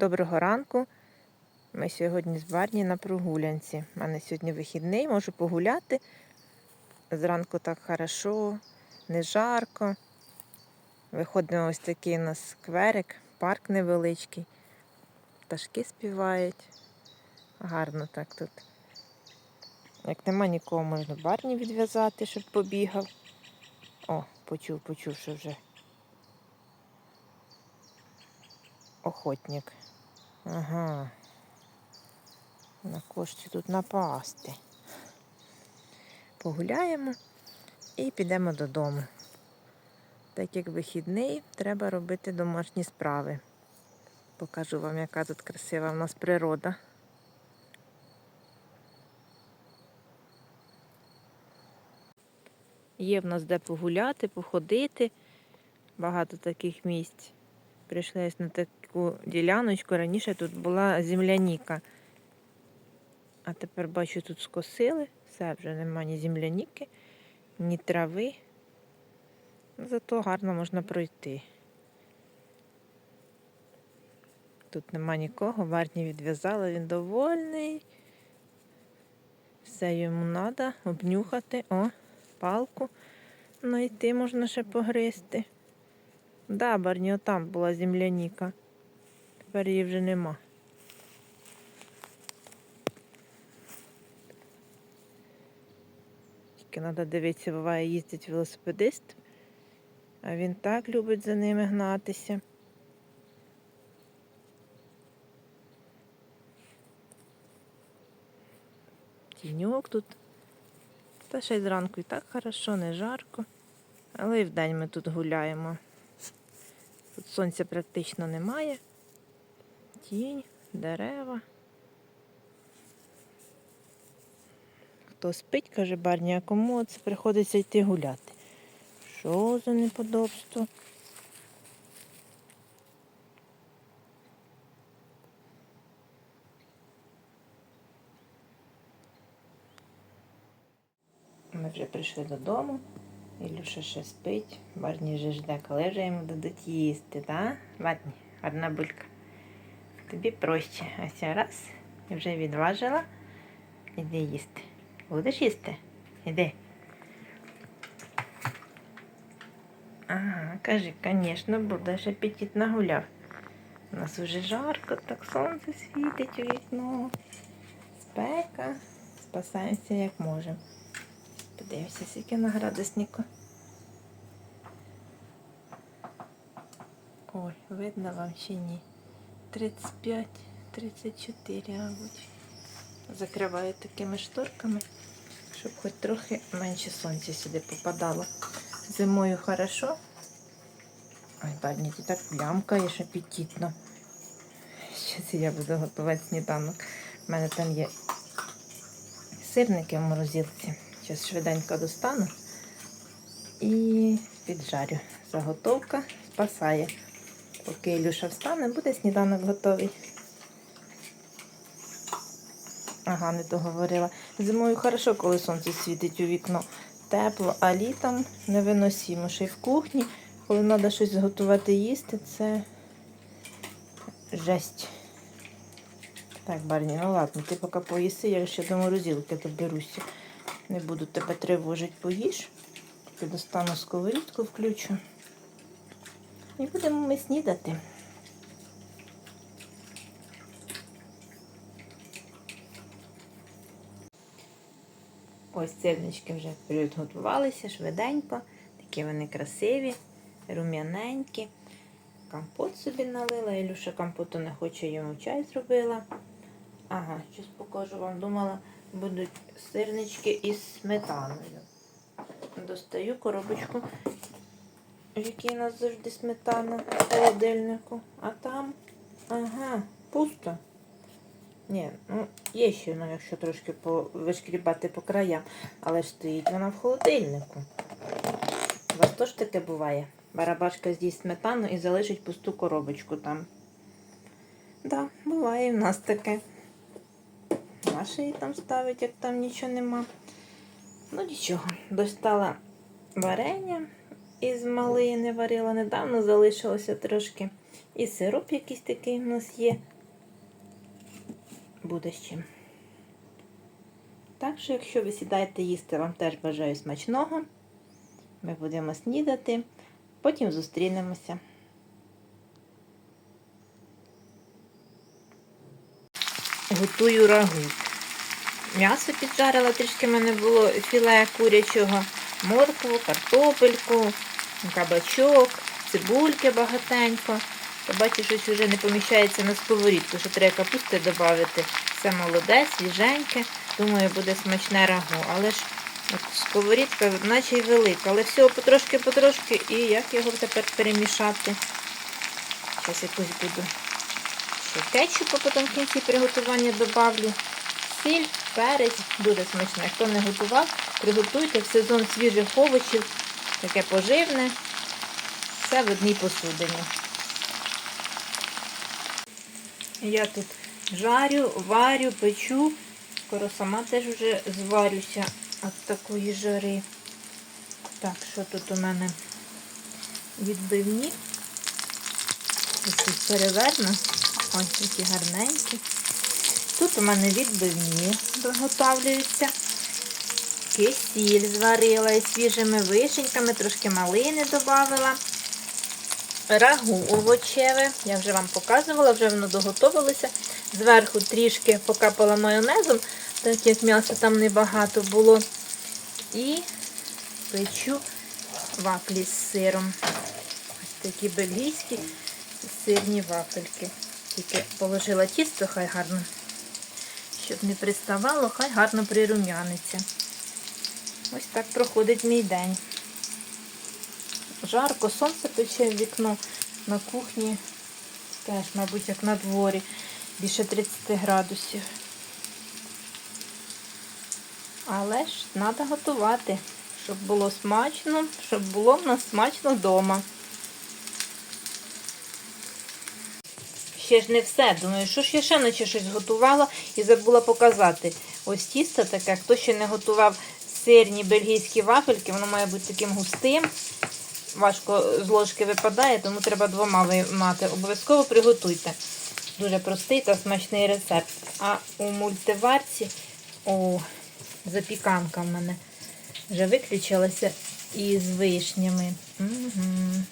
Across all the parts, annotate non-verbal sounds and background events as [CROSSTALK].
Доброго ранку. Ми сьогодні з Барні на прогулянці. У мене сьогодні вихідний, можу погуляти. Зранку так хорошо, не жарко. Виходимо ось такий у нас скверик, парк невеличкий. Пташки співають. Гарно так тут. Як нема нікого, можна Барні відв'язати, щоб побігав. О, почув, почув, що вже охотник. Ага. На кошті тут напасти. Погуляємо і підемо додому. Так як вихідний, треба робити домашні справи. Покажу вам, яка тут красива в нас природа. Є в нас де погуляти, походити. Багато таких місць. Прийшла на таку діляночку. Раніше тут була земляніка. А тепер бачу, тут скосили. Все, вже нема ні земляніки, ні трави. Зато гарно можна пройти. Тут нема нікого, Варні відв'язала, він довольний. Все йому треба обнюхати. О, палку знайти можна ще погризти. Да, Барні, там була земляніка. Тепер її вже нема. Тільки треба дивитися, буває, їздить велосипедист, а він так любить за ними гнатися. Тіньок тут. Та ще й зранку і так хорошо, не жарко. Але і вдень ми тут гуляємо. Тут сонця практично немає. Тінь, дерева. Хто спить, каже Барні, а кому це приходиться йти гуляти. Що за неподобство? Ми вже прийшли додому. Ілюша ще спить. Барні вже жде, коли вже йому дадуть їсти, так? Барні, одна булька. Тобі проще. Ось раз. І вже відважила. Іди їсти. Будеш їсти? Іди. Ага, кажи, звісно, будеш апетит нагуляв. У нас вже жарко, так сонце світить у вікно. Спека. Спасаємося як можемо. Подивимося, скільки на градуснику. Ой, видно вам ще ні. 35, 34, мабуть. Закриваю такими шторками, щоб хоч трохи менше сонця сюди попадало. Зимою хорошо. Ой, бадні, ти так плямкаєш апетитно. Зараз я буду готувати сніданок. У мене там є сирники в морозилці. Зараз швиденько достану і піджарю. Заготовка спасає. Поки Ілюша встане, буде сніданок готовий. Ага, не договорила. Зимою хорошо, коли сонце світить у вікно. Тепло, а літом невиносимо. Ще й в кухні, коли треба щось готувати їсти, це жесть. Так, Барні, ну ладно, ти поки поїси, я ще до морозилки доберуся. Не буду тебе тривожити, поїж. Достану сковорідку, включу. І будемо ми снідати. Ось сирнички вже підготувалися швиденько. Такі вони красиві, рум'яненькі. Компот собі налила. Ілюша компоту не хоче, йому чай зробила. Ага, щось покажу вам. Думала, будуть сирнички із сметаною. Достаю коробочку, в якій у нас завжди сметана в холодильнику. А там, ага, пусто. Ні, ну є ще, ну, якщо трошки вишкрібати по краям, але ж стоїть вона в холодильнику. У вас теж таке буває? Барабашка з'їсть сметану і залишить пусту коробочку там. Так, да, буває в нас таке. Наша її там ставить, як там нічого нема. Ну нічого, достала варення із малини, варила недавно, залишилося трошки. І сироп якийсь такий у нас є. Буде чим. Так що, якщо ви сідаєте їсти, вам теж бажаю смачного. Ми будемо снідати, потім зустрінемося. Готую рагу. М'ясо піджарила, трішки в мене було філе курячого, моркву, картопельку, кабачок, цибульки багатенько. Та бачу, щось вже не поміщається на сковорідку, що треба капусти додати. Все молоде, свіженьке. Думаю, буде смачне рагу. Але ж от сковорідка наче й велика. Але всього потрошки-потрошки. І як його тепер перемішати? Зараз якусь буду кетчупу потім в кінці приготування добавлю. Сіль, перець, дуже смачне. Хто не готував, приготуйте в сезон свіжих овочів, таке поживне, все в одній посудині. Я тут жарю, варю, печу. Скоро сама теж вже зварюся від такої жари. Так, що тут у мене відбивні? Ось тут переверну. Ось які гарненькі. Тут у мене відбивні доготовлюються. Кисіль зварила із свіжими вишеньками, трошки малини додавала. Рагу овочеве, я вже вам показувала, вже воно доготовилося. Зверху трішки покапала майонезом, так як м'яса там небагато було. І печу вафлі з сиром. Ось такі бельгійські сирні вафельки. Тільки положила тісто, хай гарно, щоб не приставало, хай гарно прирум'яниться. Ось так проходить мій день. Жарко, сонце пече в вікно на кухні. Теж, мабуть, як на дворі, більше 30 градусів. Але ж треба готувати, щоб було смачно, щоб було в нас смачно вдома. Ще ж не все. Думаю, що ж я ще наче щось готувала і забула показати. Ось тісто таке, хто ще не готував сирні бельгійські вафельки, воно має бути таким густим. Важко з ложки випадає, тому треба двома виймати. Обов'язково приготуйте. Дуже простий та смачний рецепт. А у мультиварці, о, запіканка в мене вже виключилася із вишнями. Угу.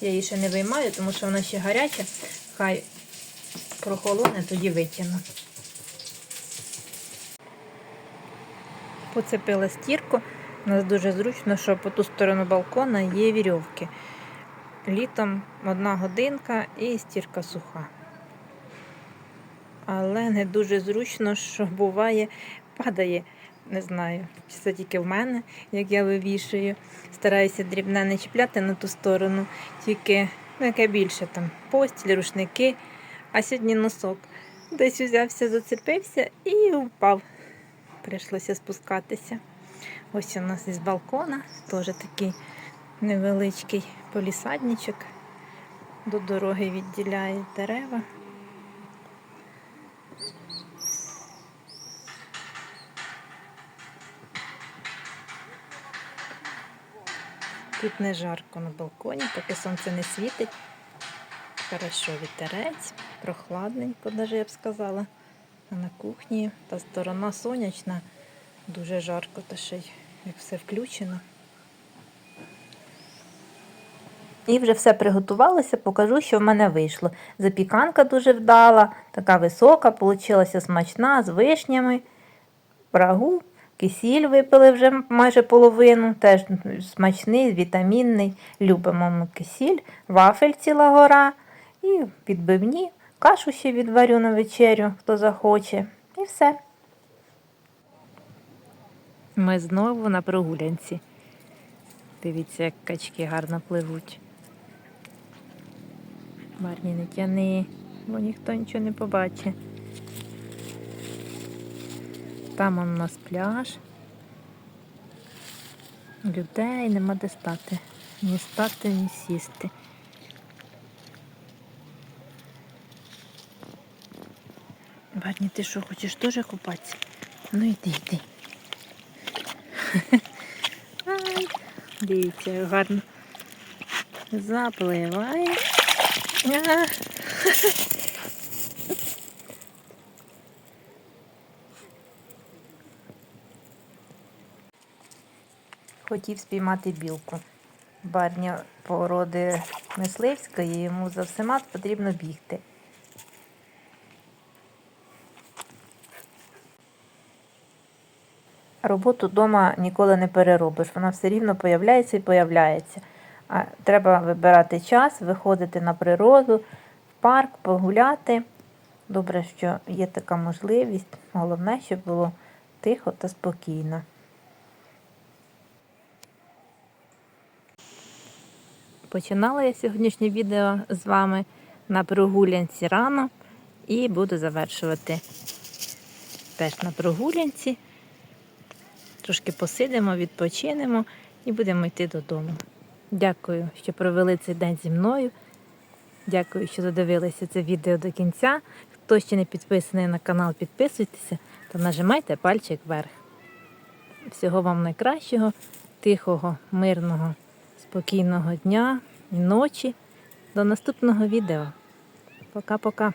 Я її ще не виймаю, тому що вона ще гаряча. Хай прохолоне, тоді витягну. Поцепила стірку. У нас дуже зручно, що по ту сторону балкона є вірьовки. Літом одна годинка і стірка суха. Але не дуже зручно, що буває, падає. Не знаю, чи це тільки в мене, як я вивішую. Стараюся дрібне не чіпляти на ту сторону, тільки ну, яке більше там постіль, рушники. А сьогодні носок. Десь узявся, зацепився і впав. Прийшлося спускатися. Ось у нас із балкона теж такий невеличкий полісадничок. До дороги відділяє дерева. Тут не жарко на балконі, поки сонце не світить. Хорошо вітерець, прохладненько, навіть я б сказала. А на кухні та сторона сонячна, дуже жарко, та ще й як все включено. І вже все приготувалося, покажу, що в мене вийшло. Запіканка дуже вдала, така висока, получилася смачна, з вишнями, рагу, кисіль випили вже майже половину, теж смачний, вітамінний. Любимо ми кисіль, вафель ціла гора і підбивні. Кашу ще відварю на вечерю, хто захоче. І все. Ми знову на прогулянці. Дивіться, як качки гарно пливуть. Барні не тяни, бо ніхто нічого не побачить. Там у нас пляж. Людей нема де стати. Ні стати, ні сісти. Барні, ти що, хочеш теж купатися? Ну йди, йди. [LAUGHS] Ай, дивіться, гарно запливає. [LAUGHS] Хотів спіймати білку. Барня породи мисливської, йому за всіма потрібно бігти. Роботу вдома ніколи не переробиш, вона все рівно появляється і появляється. А треба вибирати час, виходити на природу, в парк, погуляти. Добре, що є така можливість. Головне, щоб було тихо та спокійно. Починала я сьогоднішнє відео з вами на прогулянці рано і буду завершувати теж на прогулянці. Трошки посидимо, відпочинемо і будемо йти додому. Дякую, що провели цей день зі мною. Дякую, що додивилися це відео до кінця. Хто ще не підписаний на канал, підписуйтеся та нажимайте пальчик вверх. Всього вам найкращого, тихого, мирного, спокійного дня і ночі. До наступного відео. Пока-пока.